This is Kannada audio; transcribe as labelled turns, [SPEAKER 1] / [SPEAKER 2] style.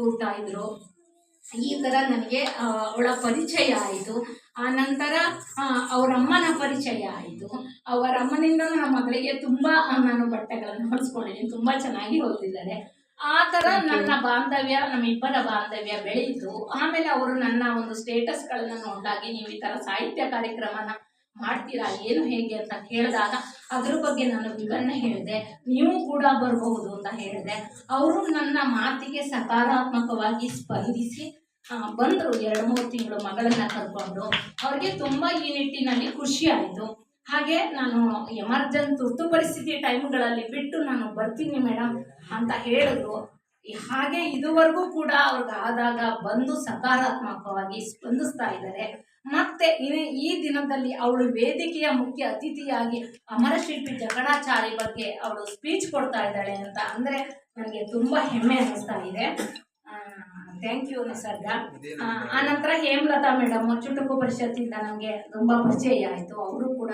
[SPEAKER 1] ಕೂರ್ತಾ ಇದ್ರು. ಈ ಥರ ನನಗೆ ಅವಳ ಪರಿಚಯ ಆಯಿತು. ಆ ನಂತರ ಅವರಮ್ಮನ ಪರಿಚಯ ಆಯಿತು. ಅವರಮ್ಮನಿಂದ ನನ್ನ ಮಗಳಿಗೆ ತುಂಬ ನಾನು ಬಟ್ಟೆಗಳನ್ನು ಹೊಲಿಸ್ಕೊಂಡಿದ್ದೀನಿ. ತುಂಬ ಚೆನ್ನಾಗಿ ಹೊಲಿದಿದ್ದಾರೆ. ಆ ಥರ ನನ್ನ ಬಾಂಧವ್ಯ ನಮ್ಮಿಬ್ಬರ ಬಾಂಧವ್ಯ ಬೆಳೀತು. ಆಮೇಲೆ ಅವರು ನನ್ನ ಒಂದು ಸ್ಟೇಟಸ್ಗಳನ್ನು ನೋಡಾಗಿ ನೀವು ಈ ಥರ ಸಾಹಿತ್ಯ ಕಾರ್ಯಕ್ರಮನ ಮಾಡ್ತೀರಾ, ಏನು ಹೇಗೆ ಅಂತ ಕೇಳಿದಾಗ ಅದ್ರ ಬಗ್ಗೆ ನಾನು ವಿವರಣೆ ಹೇಳಿದೆ. ನೀವು ಕೂಡ ಬರಬಹುದು ಅಂತ ಹೇಳಿದೆ. ಅವರು ನನ್ನ ಮಾತಿಗೆ ಸಕಾರಾತ್ಮಕವಾಗಿ ಸ್ಪಂದಿಸಿ ಬಂದರು ಎರಡು ಮೂರು ತಿಂಗಳು ಮಗಳನ್ನ ಕರ್ಕೊಂಡು. ಅವ್ರಿಗೆ ತುಂಬ ಈ ನಿಟ್ಟಿನಲ್ಲಿ ಖುಷಿ ಆಯಿತು. ಹಾಗೆ ನಾನು ಎಮರ್ಜೆನ್ ತುರ್ತು ಪರಿಸ್ಥಿತಿ ಟೈಮ್ಗಳಲ್ಲಿ ಬಿಟ್ಟು ನಾನು ಬರ್ತೀನಿ ಮೇಡಮ್ ಅಂತ ಹೇಳಿದ್ರು. ಹಾಗೆ ಇದುವರೆಗೂ ಕೂಡ ಅವ್ರಿಗೆ ಆದಾಗ ಬಂದು ಸಕಾರಾತ್ಮಕವಾಗಿ ಸ್ಪಂದಿಸ್ತಾ ಇದ್ದಾರೆ. ಮತ್ತೆ ಈ ದಿನದಲ್ಲಿ ಅವಳು ವೇದಿಕೆಯ ಮುಖ್ಯ ಅತಿಥಿಯಾಗಿ ಅಮರಶಿಲ್ಪಿ ಜಕಣಾಚಾರಿ ಬಗ್ಗೆ ಅವಳು ಸ್ಪೀಚ್ ಕೊಡ್ತಾ ಇದ್ದಾಳೆ ಅಂತ ಅಂದರೆ ನನಗೆ ತುಂಬ ಹೆಮ್ಮೆ ಅನಿಸ್ತಾ ಇದೆ. Thank you Nisarga. ನಂತರ ಹೇಮಲತಾ ಮೇಡಮ್ ಚುಟುಕು ಪರಿಷತ್ತಿಂದ ನಮಗೆ ತುಂಬ ಪರಿಚಯ ಆಯಿತು. ಅವರು ಕೂಡ